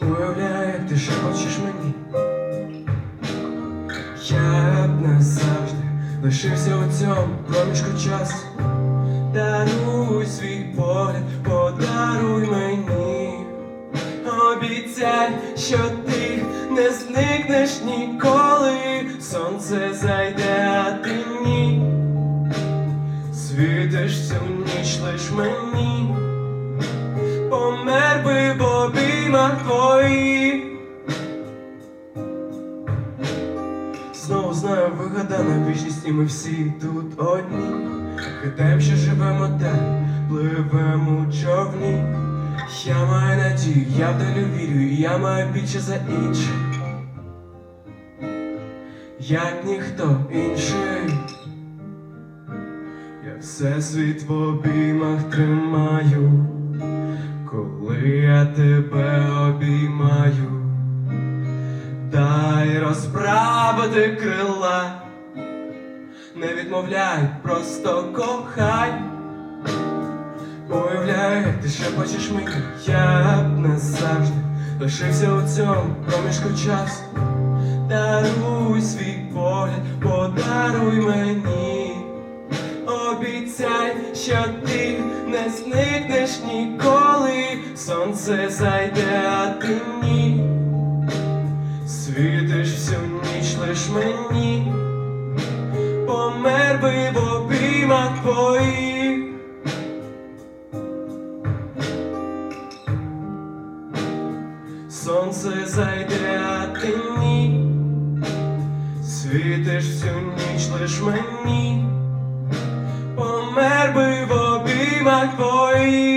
Уявляю, як ти шепочеш мені. Я б назавжди лишився у цьому проміжку часу. Даруй свій погляд, подаруй мені. Обіцяй, що ти не зникнеш ніколи. Сонце зайде, а ти ні. Світиш всю ніч лиш мені. Помер би в обіймах твоїх. Знову знаю, вигадана вічність, і ми всі тут одні. Гадаєм, що живемо далі, пливемо човні. Я маю надію, я вдалю вірю, і я маю більше за інших. Як ніхто інший. Я все світ в обіймах тримаю, коли я тебе обіймаю. Дай розправити крила, не відмовляй, просто кохай. Як ти шепочеш мені, я б не завжди лишився у цьому проміжку часу. Даруй свій погляд, подаруй мені. Обіцяй, що ти не зникнеш ніколи. Сонце зайде, а ти ні. Світиш всю ніч лиш мені, помер би в обіймах твоїх. Сонце зайде, а ти ні. Світиш всю ніч лиш мені, помер би в обіймах твоїх.